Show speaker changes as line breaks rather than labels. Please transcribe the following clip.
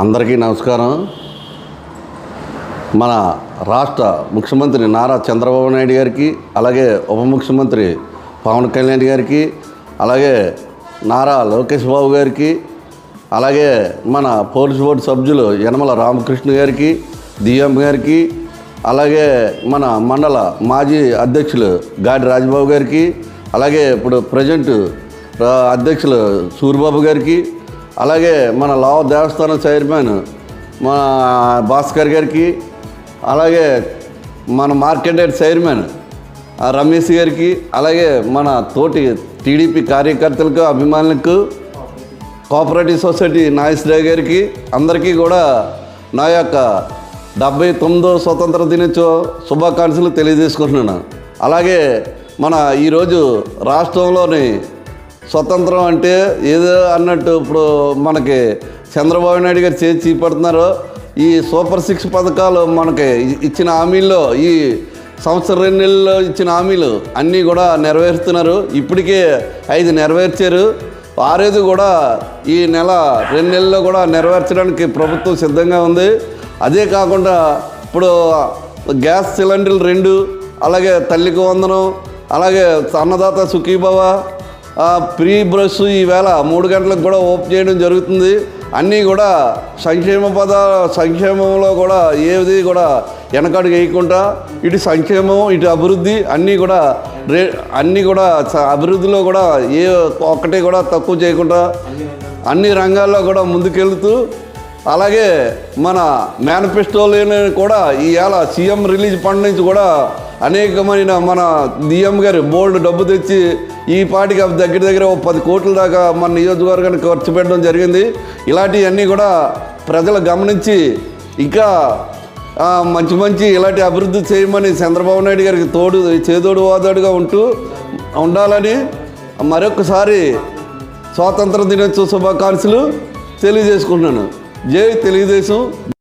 అందరికీ నమస్కారం. మన రాష్ట్ర ముఖ్యమంత్రి నారా చంద్రబాబు నాయుడు గారికి అలాగే ఉప ముఖ్యమంత్రి పవన్ కళ్యాణ్ గారికి అలాగే నారా లోకేష్ బాబు గారికి అలాగే మన పోలీస్ బోర్డు సభ్యులు యనమల రామకృష్ణ గారికి దియ్యం గారికి అలాగే మన మండల మాజీ అధ్యక్షులు గాడి రాజబాబు గారికి అలాగే ఇప్పుడు ప్రజెంట్ అధ్యక్షులు సూర్బాబు గారికి అలాగే మన లావ దేవస్థానం చైర్మన్ మన భాస్కర్ గారికి అలాగే మన మార్కెట్ చైర్మన్ రమేష్ గారికి అలాగే మన తోటి టీడీపీ కార్యకర్తలకు అభిమానులకు కోఆపరేటివ్ సొసైటీ నాగేశ్వరరావు గారికి అందరికీ కూడా నా యొక్క డెబ్బై తొమ్మిదో స్వతంత్ర దినోత్సవ శుభాకాంక్షలు తెలియజేసుకుంటున్నాను. అలాగే మన ఈరోజు రాష్ట్రంలోని స్వతంత్రం అంటే ఏదో అన్నట్టు ఇప్పుడు మనకి చంద్రబాబు నాయుడు గారు చేసి చూపెడుతున్నారు. ఈ సూపర్ సిక్స్ పథకాలు మనకి ఇచ్చిన హామీల్లో ఈ సంవత్సరం రెండు నెలల్లో ఇచ్చిన హామీలు అన్నీ కూడా నెరవేరుస్తున్నారు. ఇప్పటికే ఐదు నెరవేర్చారు. ఆరేది కూడా ఈ నెల రెండు నెలల్లో కూడా నెరవేర్చడానికి ప్రభుత్వం సిద్ధంగా ఉంది. అదే కాకుండా ఇప్పుడు గ్యాస్ సిలిండర్లు రెండు అలాగే తల్లికి వందనం అలాగే అన్నదాత సుఖీభవ ప్రీ బ్రష్ ఈవేళ మూడు గంటలకు కూడా ఓపెన్ చేయడం జరుగుతుంది. అన్నీ కూడా సంక్షేమ పద సంక్షేమంలో కూడా ఏది కూడా వెనకడు వేయకుండా ఇటు సంక్షేమం ఇటు అభివృద్ధి అన్నీ కూడా రే అన్నీ కూడా అభివృద్ధిలో కూడా ఏ ఒక్కటి కూడా తక్కువ చేయకుండా అన్ని రంగాల్లో కూడా ముందుకెళ్తూ అలాగే మన మేనిఫెస్టోలోనే కూడా ఈవేళ సీఎం రిలీజ్ ఫండ్ నుంచి కూడా అనేకమైన మన డిఎం గారు బోల్డ్ డబ్బు తెచ్చి ఈ పాటికి అవి దగ్గర దగ్గర ఓ పది కోట్ల దాకా మన నియోజకవర్గానికి ఖర్చు పెట్టడం జరిగింది. ఇలాంటివన్నీ కూడా ప్రజలు గమనించి ఇంకా మంచి మంచి ఇలాంటి అభివృద్ధి చేయమని చంద్రబాబు నాయుడు గారికి తోడు చేదోడు వాదోడుగా ఉంటూ ఉండాలని మరొకసారి స్వాతంత్ర దినోత్సవ శుభాకాంక్షలు తెలియజేసుకుంటున్నాను. జై తెలుగుదేశం.